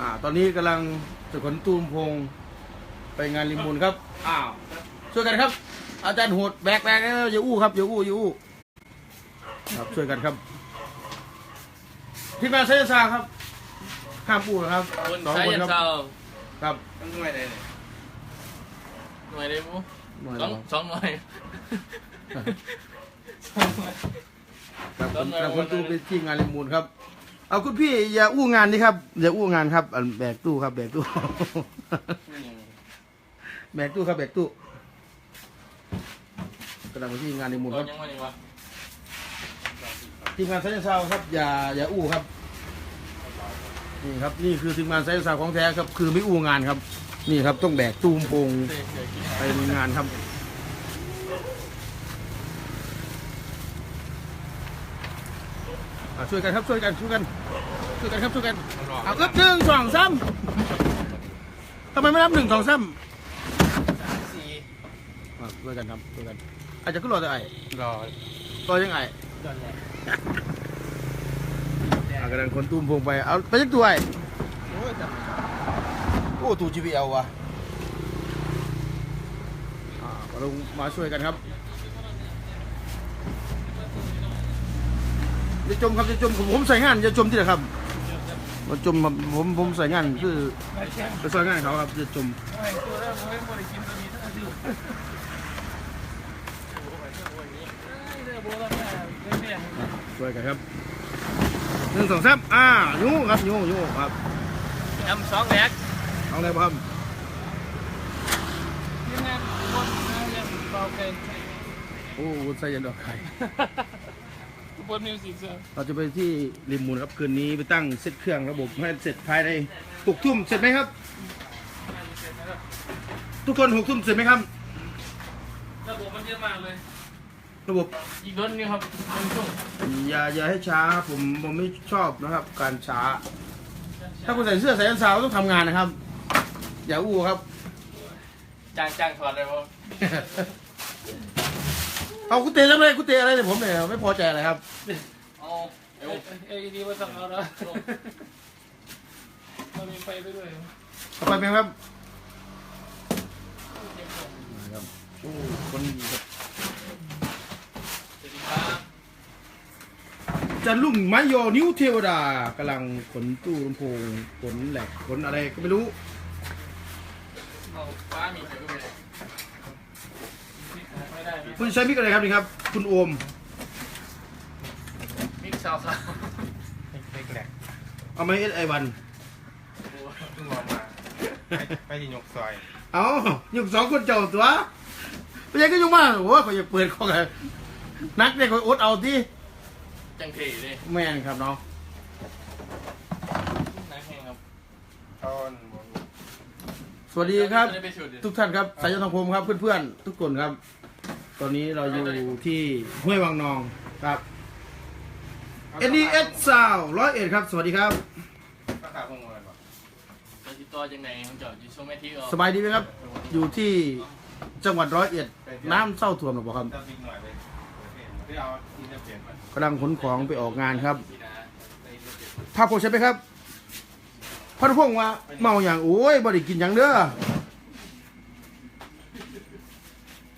อ่า ตอนนี้กำลังจะขนตูมพงไปงานลิมูลครับ อ้าว ช่วยกันครับ อาจารย์โหดแบกแบกแล้วอย่าอู้ครับอย่าอู้อย่าอู้ ครับช่วยกันครับที่มาเซนซาครับ ข้ามปูนะครับคนสองใช้คนครับเศร้าครับมันหน่วยใดเนี่ยหน่วยได้ปุ๊หน่วยสองสองหน่วยครับต้นไม้แต่คนวันนั้นตู้ไปที่งานลิมูลครับ เอาคุณพี่อย่าอู้งานนี่ครับอย่าอู้งานครับอันแบกตู้ครับ แบกตู้ แบกตู้ครับแบกตู้กำลังไปที่งานลิมูลโดคนรับยังไงวะทีมงานไซน์ซาวครับ อย่าอย่าอู้ครับนี่ครับนี่คือทีมงานไซน์ซาวของแท้ครับ คือไม่อู้งานครับ นี่ครับต้องแบกตู้มโปงเด็กเด็กกินไปงานครับอะ ช่วยกันครับช่วยกันช่วยกันช่วยกันครับช่วยกันเอาครับหนึ่งสองสามทำไมไม่นับหนึ่งสองสามสี่อะช่วยกันครับช่วยกันอาจจะขึ้นรอแต่ไอ้รอรอยังไงจนเลยอะกำลังคนตู้มโปงไปเอาไปยักตัวไอ้โอ้ยจับโอ้ตู GPL ว่ะอ่ามาลงมาช่วยกันครับ จะจมครับจะจมผมผมใส่งานจะจมที่ไหนครับมาจมครับผมผมใส่งานคือไปใส่งานเขาครับจะจมตัวแรกผมไม่บริกินตัวนี้ทั้งสิ้นเรื่องโบราณเรื่องเนี่ยช่วยกันครับหนึ่งสองสามอ่ายูครับยูยูครับทำสองแบกเอาอะไรบ้างยังไงบนยังเบาเกินโอ้ใส่ยันดอกไข่ บนมิวสิกเซอร์เราจะไปที่ริมมูลครับคืนนี้ไปตั้งเซตเครื่องระบบให้เสร็จภายในหกทุ่มเสร็จไหมครับ ทุกคนหกทุ่มเสร็จไหมครับ ระบบมันเยอะมากเลย ระบบอีกรถนึงครับเป็นช่วงอย่าอย่าให้ช้าผมผมไม่ชอบนะครับ การช้า ถ้าคุณใส่เสื้อใส่กันสาวต้องทำงานนะครับ อย่าอู้ครับ จ้างจ้างถอดเลยวะ เอาคุณเตะทำอะไรคุณเตะอะไรเนี่ยผมเนี่ยไม่พอใจอะไรครับ เอาเอ้เอ้ดีว่าสั่งเอาแล้วมันมีไฟไปด้วยเอาไปไหมครับนะครับโอ้คนดีครับสวัสดีครับจันลุ่มไม้ยอนิ้วเทวดากำลังขนตู้ลำโพงขนแหลกขนอะไรก็ไม่รู้เอาฟ้ามีใครก็ไม่ได้ไม่ได้ไหม คุณใช้มิกอะไรครับนี่ครับ คุณโอมมิกซาวครับเล็กแหลกเอาไหมเอสไอวันเพิ่งลองมาไปไปที่ยกซอยเอาอยู่สองคนเจ้าตัวไม่ใช่ก็ยุ่งมากโอ้ยเขาจะเปิดของอะไรนักเนี่ยเขาอดเอาที่จังเทเลยแม่นครับเนาะนักแข่งครับต้นสวัสดีครับจะได้ไปชุดทุกท่านครับสายยนทองพรมครับเพื่อนๆทุกคนครับ ตอนนี้เราอยู่ที่ห้วยวังนองครับ n d s สาวร้อยเอ็ดครับ สวัสดีครับราคาพวงเงินวะจะติดต่อจังไหนผมจะอยู่ช่วงแม่ที่สบายดีไหมครับ อยู่ที่จังหวัดร้อยเอ็ดน้ำเศร้าท่วมหรือเปล่าครับจะบิ๊กหน่อยเลยที่เอาที่จะเปลี่ยนมันกำลังขนของไปออกงานครับสีนะภาพโพสใช่ไหมครับพระพงษ์ว่าเมาอย่างโอ้ยบริกินอย่างเด้อ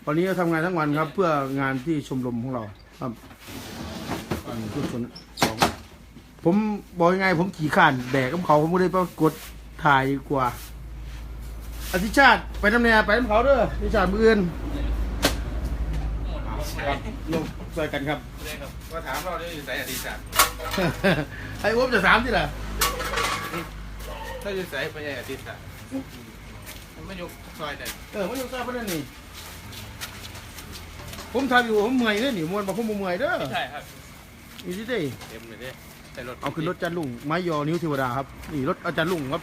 วันนี้เราทำงานทั้งวันครับ เพื่องานที่ชมรมของเราครับอืมทุกคนสองผมบอกยังไงผมขี่ข้านแบกกับเขาผมไม่ได้ไปกดถ่ายดีกว่าอธิชาติไปน้ำเนียไปน้ำเขาเด้ออธิชาติมืออื่นครับลงช่วยกันครับเลยครับก็ถามเราได้อยู่สายอดีศักดิ์ไอ้อ้วมจะสามที่ไหนถ้าอยู่สายพญาอดีศักดิ์มันไม่ยกซอยเด่นเออมันอยู่ใต้ประเด็นนี่ ผมทำอยู่ผมเมื่อยเนี่ยนี่มวนบอกผมบ่เมื่อยเด้อใช่ครับมีที่ได้เต็มเลยเด้ใส่รถเอาขึ้นรถจันลุงไม้ยอนิ้วเทวดาครับนี่รถอาจารย์ลุงครับ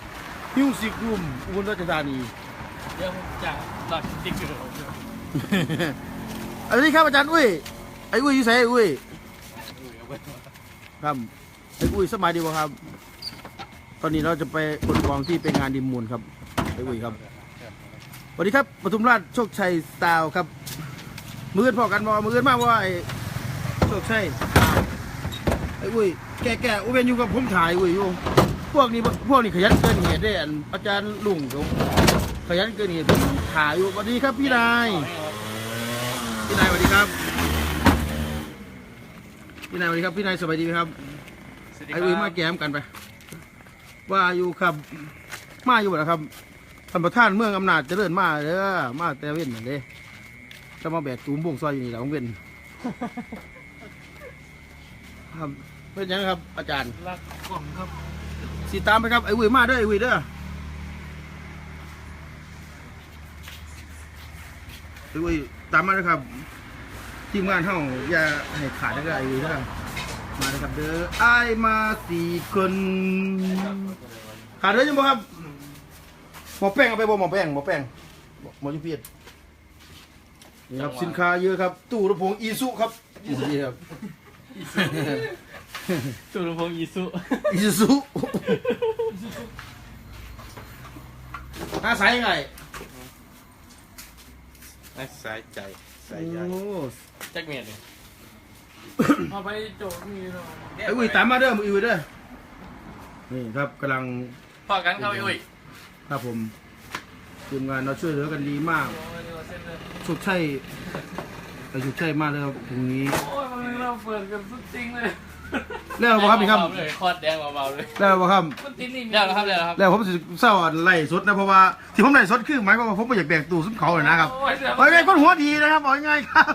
มิวสิกรูมอุบลราชธานีเดี๋ยวผมจะตัดติ๊กเกอร์ผมอันนี้ครับอาจารย์อุ้ยไอ้อุ้ยอยู่ไสไอ้อุ้ยครับไอ้อุ้ยสมัยดีวะครับ ตอนนี้เราจะไปขนของที่ไปงานดิมมูลครับไอ้อุ้ยครับสวัสดีครับปทุมราชโชคชัยสไตล์ครับ มืออนพอกันบ่มืออนมากว่าไอ้โชคชัยไอ้อุ้ยแก่ๆอุ้ยเป็นอยู่กับผมถ่ายอุ้ยอยู่พวกนี้พวกนี้ขยันเกินเหตุเด้อันอาจารย์ลุงผมขยันเกินเหตุผมถ่ายอยู่สวัสดีครับพี่นายพี่นายสวัสดีครับ พี่นายสวัสดีครับพี่นายสบายดีไหมครับสวัสดีไอ้คอุ้ยรัมาบแก้มกันไป ว่าอยู่ครับ มาอยู่นะครับท่านประธานเมืองอำนาจเจริญมาเด้อมาแต่เว้นนั่นเด้ จะมาแบกตูมบ่วงซอยอยู่นี่แหละของเว้นครับเป็นยังไงครับ อาจารย์รักกล่องครับสิตามไปครับไอ้อุ้ยมาเด้อไอ้อุ้ยเด้อไอ้อุ้ยตามมาเลยครับ ทีมงานเฮาอย่าให้ขาดนะครับไอ้อุ้ยเด้อมาเลยครับเด้อไอ้ายมาสี่คนขาดเด้อยังบ่ครับหมอแป้งเอาไปบ่หมอแป้งหมอแป้งหมอจุเพียร นี่ครับสินค้าเยอะครับ ตู้ระพงอีซุครับนี่ครับสุรพงษ์อีสุอีซุหาสายยังไงสายใจสายโอ้ใยแจ็คเมียดเลยเอาไปโจกมีเนาะไอ้อุ้ยตามมาเด้อมืออุ้ยเด้อนี่ครับกำลังพอกันเข้าไปอุ้ยครับผมทีมงานเราช่วยเหลือกันดีมากโอ้ยเดี๋ยวเส้นเลยสุดใช่ไปสุดใช่มากเลยครับตรงนี้ โอ้ยมันเราเปิดกันสุดจริงเลยแล้วบ่ครับพี่ครับเาๆเลยคอดแดงเบาๆเลยแล้วบ่ครับมันติดนี่แล้วครับแล้วครับแล้วผมสิเศร้าไล่สดนะเพราะว่าที่ผมไล่สดคือหมายความว่าผมไม่อยากแบกตู้ซุ้มเขาเลยนะครับโอ้ยเดี๋ยวโอ้ยไงคนหัวดีนะครับบอกง่ายๆครับ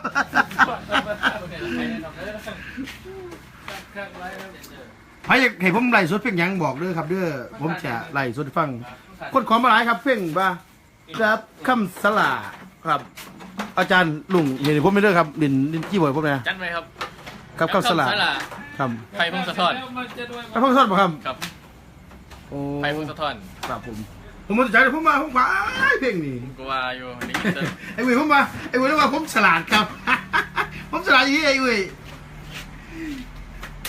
ใครอยากให้ผมไล่สดเพ่งหยังบอกเด้อครับเด้อผมจะไล่สดให้ฟังคนขอมาหลายครับ เพ่งบ้าครับคำสลาครับ อาจารย์ลุงเห็นผมไม่เด้อครับลินลินจี้บอยผมนะจันไหมครับครับคำสลาครับไผ่พงศธรคำพงศธรบ่ครับครับโอ้ไผ่พงศธรครับผมผมมาจากผมมาผมมาอ้ายเพ่งนี่กูว่าอยู่นี่จะไอ้เว้ยผมมาไอ้เว้ยว่าผมฉลาดครับ ผมฉลาดอย่างนี้ไอ้เว้ย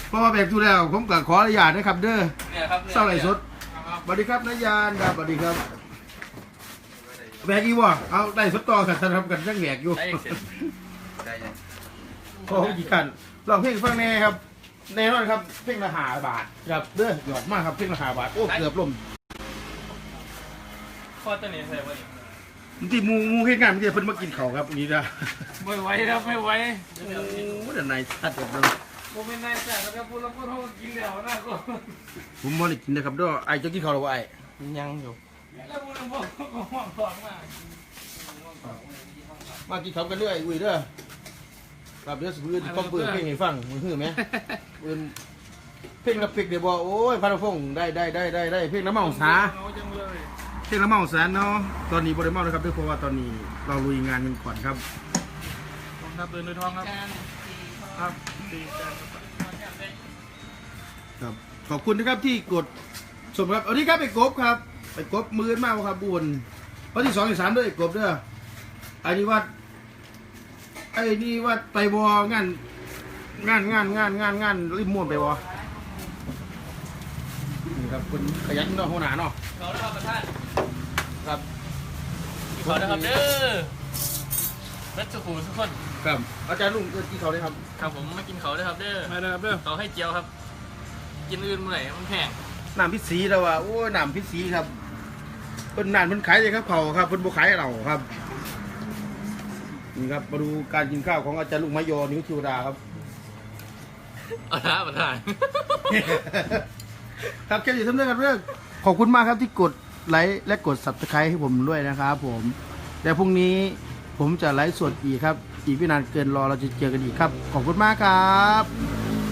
เพราะว่าแบกดูแล้ว ผมก็ขออนุญาตนะครับ เด้อเนี่ยครับเศร้าไหลสดสวัสดีครับนายยานครับสวัสดีครับ แบกอีกวะเอาได้สดต่อกันทำกันยังแบกอยู่ได้เสร็จใช่ใช่พอผมกี่กันลองเพลงฟังแน่ครับแน่นอนครับเพลงละหาบาทครับเด้อหยอดมากครับเพลงละหาบาทโอ้เกือบล่มคอตัวนี้ใส่ไว้ที่มูมูเฮ็ดงานมันจะเพิ่นมากินข้าวครับนี่นะไม่ไหวครับไม่ไหวโอ้แต่นายชัดแบบนั้นผมเป็นนายแต่แล้วก็พูดแล้วพูดเขากินแล้วนะก็ผมบ่ได้กินนะครับเด้อไอ้เจะกินข้าวแล้วบ่ไอ้ยังอยู่แล้ว มากินข้าวกันเรื่อยอุ้ยเด้อครับเดี๋ยวสิเพิ่นก็เปิดเพลงให้ฟังมือหื้อไหมเพิ่นเพลงละปิกเดี๋ยวบอกโอ้ยพระพงษ์ได้ได้ได้ได้ได้เพลงละเมาสา เอาจังเลยเพลงละเมาแสนเนาะ ตอนนี้บ่ได้เมาเลยครับด้วยเพราะว่าตอนนี้เราลุยงานกันก่อนครับผมทำเดินด้วยทองครับ ครับดีจังครับ ขอบคุณนะครับที่กดชมครับ เอานี้ครับไปกบครับ ไปกบมือมากครับบุญวันที่สองที่สามด้วยไอ้กบเด้อไอ้นี่วัดไอ้นี่วัดไปบองานงานงานงานงานงานริมม่วนไปบอนี่ครับคนขยันเนาะหัวหน้าเนาะเขาได้ครับประธานครับเขาได้ครับเด้อรัชคูทุกคนครับอาจารย์ลุงเกิดที่เขาได้ครับครับผมมากินเขาได้ครับเด้อมาเลยครับเด้อเขาให้เจียวครับ กินอื่นเมื่อไหร่มันแพงน้ำพิษสีแล้วว่ะโอ้ยน้ำพิษสีครับ เพิ่นนานเพิ่นขายเลยครับเขาครับเพิ่นบ่ขายให้เราครับนี่ครับมาดูการกินข้าวของอาจารย์ลุงไมโยนิ้วทิวดาครับเอาละประธาน ครับแค่นี้ทำเรื่องกันเรื่องขอบคุณมากครับที่กดไลค์และกด subscribe ให้ผมด้วยนะครับผมแต่พรุ่งนี้ผมจะไลฟ์สดอีกครับ อีกไม่นานเกินรอเราจะเจอกันอีกครับ ขอบคุณมากครับ